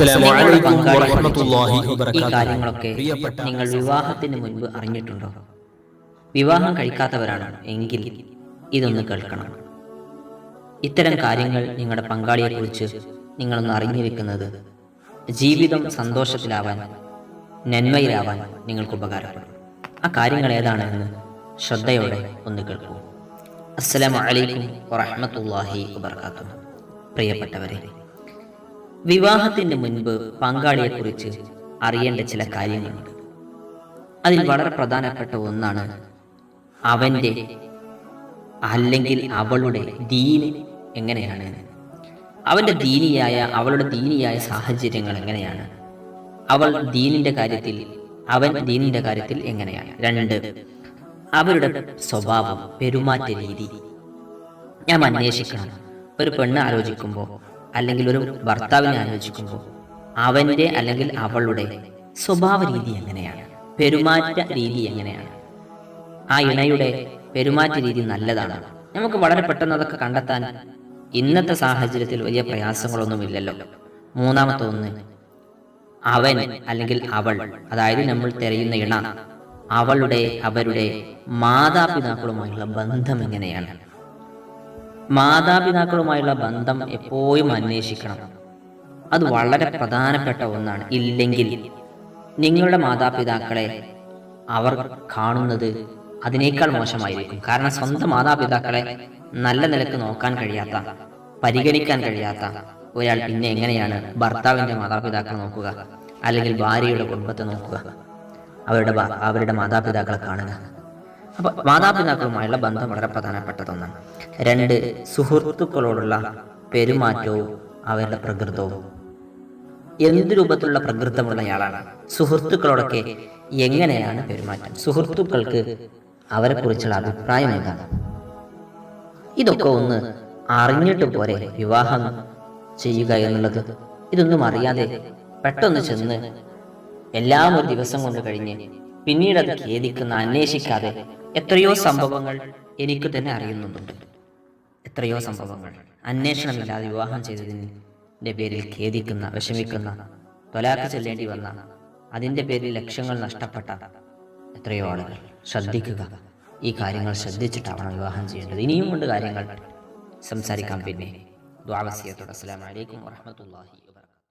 ഈ. കാര്യങ്ങളൊക്കെ നിങ്ങൾ വിവാഹത്തിന് മുൻപ് അറിഞ്ഞിട്ടുണ്ടോ? വിവാഹം കഴിക്കാത്തവരാണ്. എങ്കിൽ ഇതൊന്ന് കേൾക്കണം. ഇത്തരം കാര്യങ്ങൾ നിങ്ങളുടെ പങ്കാളിയെക്കുറിച്ച് നിങ്ങളൊന്ന് അറിഞ്ഞു വെക്കുന്നത് ജീവിതം സന്തോഷത്തിലാവാൻ നന്മയിലാവാൻ നിങ്ങൾക്ക് ഉപകാരപ്പെടും. ആ കാര്യങ്ങൾ ഏതാണെന്ന് ശ്രദ്ധയോടെ ഒന്ന് കേൾക്കൂ. അസ്സലാമു അലൈക്കും വറഹ്മത്തുള്ളാഹി വബർക്കാത്തു പ്രിയപ്പെട്ടവരെ വിവാഹത്തിന് മുൻപ് പങ്കാളിയെക്കുറിച്ച് അറിയേണ്ട ചില കാര്യങ്ങളുണ്ട്. അതിൽ വളരെ പ്രധാനപ്പെട്ട ഒന്നാണ് അവന്റെ അല്ലെങ്കിൽ അവളുടെ ദീന് എങ്ങനെയാണ്? അവന്റെ ദീനിയായ അവളുടെ ദീനിയായ സാഹചര്യങ്ങൾ എങ്ങനെയാണ്? അവൾ ദീനിന്റെ കാര്യത്തിൽ അവൻ ദീനിന്റെ കാര്യത്തിൽ എങ്ങനെയാണ്? രണ്ട് അവരുടെ സ്വഭാവം പെരുമാറ്റ രീതി. ഞാൻ അന്വേഷിക്കണം. ഒരു പെണ്ണ് ആലോചിക്കുമ്പോൾ അല്ലെങ്കിൽ ഒരു ഭർത്താവിനെ ആലോചിക്കുമ്പോൾ അവന്റെ അല്ലെങ്കിൽ അവളുടെ സ്വഭാവ രീതി എങ്ങനെയാണ്? പെരുമാറ്റ രീതി എങ്ങനെയാണ്? ആ ഇണയുടെ പെരുമാറ്റ രീതി നല്ലതാണ്. നമുക്ക് വളരെ പെട്ടെന്ന് അതൊക്കെ കണ്ടെത്താൻ ഇന്നത്തെ സാഹചര്യത്തിൽ വലിയ പ്രയാസങ്ങളൊന്നുമില്ലല്ലോ. മൂന്നാമത്തെ ഒന്ന് അവൻ അല്ലെങ്കിൽ അവൾ അതായത് നമ്മൾ തിരയുന്ന ഇണ അവളുടെ അവരുടെ മാതാപിതാക്കളുമായുള്ള ബന്ധം എങ്ങനെയാണ്? മാതാപിതാക്കളുമായുള്ള ബന്ധം എപ്പോഴും അന്വേഷിക്കണം. അത് വളരെ പ്രധാനപ്പെട്ട ഒന്നാണ്. ഇല്ലെങ്കിൽ നിങ്ങളുടെ മാതാപിതാക്കളെ അവർ കാണുന്നത് അതിനേക്കാൾ മോശമായിരിക്കും. കാരണം സ്വന്തം മാതാപിതാക്കളെ നല്ല നിലയ്ക്ക് നോക്കാൻ കഴിയാത്ത പരിഗണിക്കാൻ കഴിയാത്ത ഒരാൾ പിന്നെ എങ്ങനെയാണ് ഭർത്താവിന്റെ മാതാപിതാക്കളെ നോക്കുക? അല്ലെങ്കിൽ ഭാര്യയുടെ കുടുംബത്തെ നോക്കുക? അവരുടെ അവരുടെ മാതാപിതാക്കളെ കാണുക. അപ്പൊ മാതാപിതാക്കളുമായുള്ള ബന്ധം വളരെ പ്രധാനപ്പെട്ടതൊന്നാണ് രണ്ട് സുഹൃത്തുക്കളോടുള്ള പെരുമാറ്റവും അവരുടെ പ്രകൃതവും. എന്ത് രൂപത്തിലുള്ള പ്രകൃതമുള്ളയാളാണ്? സുഹൃത്തുക്കളോടൊക്കെ എങ്ങനെയാണ് പെരുമാറ്റം? സുഹൃത്തുക്കൾക്ക് അവരെ കുറിച്ചുള്ള അഭിപ്രായം എന്താണ്? ഇതൊക്കെ ഒന്ന് അറിഞ്ഞിട്ട് പോരെ വിവാഹം ചെയ്യുക എന്നുള്ളത്. ഇതൊന്നും അറിയാതെ പെട്ടെന്ന് ചെന്ന് എല്ലാം ഒരു ദിവസം കൊണ്ട് കഴിഞ്ഞ് പിന്നീട് അത് ഖേദിക്കുന്ന അന്വേഷിക്കാതെ എത്രയോ സംഭവങ്ങൾ എനിക്ക് തന്നെ അറിയുന്നുണ്ട്. എത്രയോ സംഭവങ്ങൾ. അന്വേഷണമില്ലാതെ വിവാഹം ചെയ്തതിന്റെ പേരിൽ ഖേദിക്കുന്ന വിഷമിക്കുന്ന തൊലാക്ക് ചെല്ലേണ്ടി വന്ന അതിന്റെ പേരിൽ ലക്ഷ്യങ്ങൾ നഷ്ടപ്പെട്ട എത്രയോ ആളുകൾ. ശ്രദ്ധിക്കുക. ഈ കാര്യങ്ങൾ ശ്രദ്ധിച്ചിട്ടാവണം വിവാഹം ചെയ്യേണ്ടത്. ഇനിയും കൊണ്ട് കാര്യങ്ങൾ. സംസാരിക്കാം പിന്നെ. ദ്വാവസ്യത്തോട് അസ്സലാമലൈക്കും വാഹമത്തല്ലാഹി